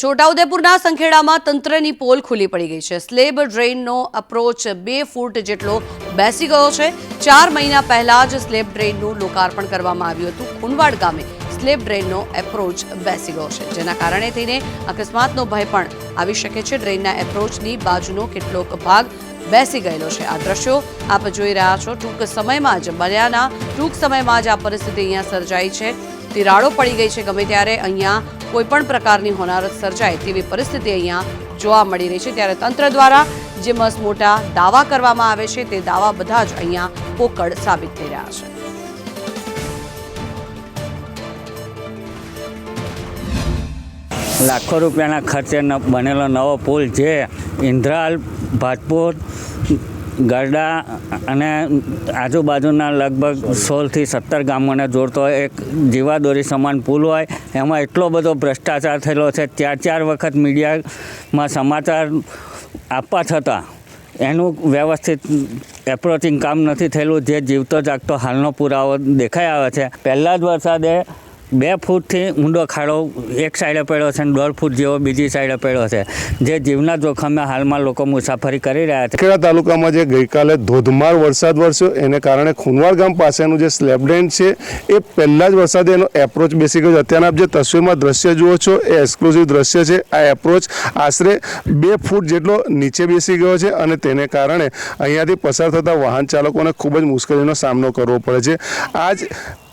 છોટાઉદેપુરના સંખેડામાં તંત્રની પોલ ખુલ્લી પડી ગઈ છે. સ્લેબ ડ્રેઇનનો અપ્રોચ બે ફૂટ જેટલો બેસી ગયો છે. ચાર મહિના પહેલા જ સ્લેબ ડ્રેઇનનું લોકાર્પણ કરવામાં આવ્યું હતું. ખુનવાડ ગામે સ્લેબ ડ્રેઇનનો એપ્રોચ બેસી ગયો છે. જેના કારણે થઈને અકસ્માતનો ભય પણ આવી શકે છે. ડ્રેઇનના એપ્રોચની બાજુનો કેટલોક ભાગ બેસી ગયેલો છે. આ દ્રશ્યો આપ જોઈ રહ્યા છો. ટૂંક સમયમાં જ બન્યાના ટૂંક સમયમાં જ આ પરિસ્થિતિ અહીંયા સર્જાઈ છે. તિરાડો પડી ગઈ છે ગમે ત્યારે અહીંયા કોઈ પણ પ્રકારની હોનારત સર્જાય તેવી પરિસ્થિતિ અહીંયા જોવા મળી રહી છે. ત્યારે તંત્ર દ્વારા જે મસ્ત મોટા દાવા કરવામાં આવે છે, તે દાવા બધા જ અહીંયા પોકળ સાબિત થઈ રહ્યા છે. લાખો રૂપિયાના ખર્ચે બનેલો નવો પુલ જે ઇન્દ્રાલ ભાજપુર ગરડા અને આજુબાજુના લગભગ સોળથી સત્તર ગામોને જોડતો એક જીવાદોરી સમાન પુલ હોય, એમાં એટલો બધો ભ્રષ્ટાચાર થયેલો છે, ચાર ચાર વખત મીડિયામાં સમાચાર આપવા છતાં એનું વ્યવસ્થિત એપ્રોચિંગ કામ નથી થયેલું, જે જીવતો જાગતો હાલનો પુરાવો દેખાઈ આવે છે. પહેલાં જ વરસાદે બે ફૂટથી ઊંડો ખાડો એક સાઈડે પડ્યો છે અને દોઢ ફૂટ જેવો બીજી સાઈડે પડ્યો છે. જે જીવના જોખમે હાલમાં લોકો મુસાફરી કરી રહ્યા છે. ખેડા તાલુકામાં જે ગઈકાલે ધોધમાર વરસાદ વરસ્યો, એને કારણે ખુનવાડ ગામ પાસેનું જે સ્લેબ ડ્રેન છે, એ પહેલાં જ વરસાદે એનો એપ્રોચ બેસી ગયો છે અત્યારના જે તસવીરમાં દ્રશ્ય જુઓ છો, એ એક્સક્લુઝિવ દ્રશ્ય છે. આ એપ્રોચ આશરે બે ફૂટ જેટલો નીચે બેસી ગયો છે અને તેને કારણે અહીંયાથી પસાર થતા વાહન ચાલકોને ખૂબ જ મુશ્કેલીનો સામનો કરવો પડે છે. આજ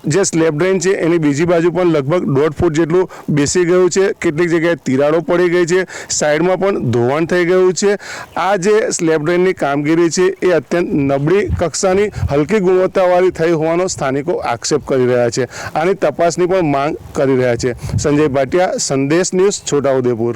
જે સ્લેબ ડ્રેન છે, એની બીજી બાજુ પણ લગભગ દોઢ ફૂટ જેટલું બેસી ગયું છે. કેટલીક જગ્યાએ તિરાડો પડી ગઈ છે. સાઈડમાં પણ ધોવાણ થઈ ગયું છે. આ જે સ્લેબ ડ્રેનની કામગીરી છે, એ અત્યંત નબળી કક્ષાની હલકી ગુણવત્તાવાળી થઈ હોવાનો સ્થાનિકો આક્ષેપ કરી રહ્યા છે. આની તપાસની પણ માંગ કરી રહ્યા છે. સંજય ભાટિયા, સંદેશ ન્યૂઝ, છોટાઉદેપુર.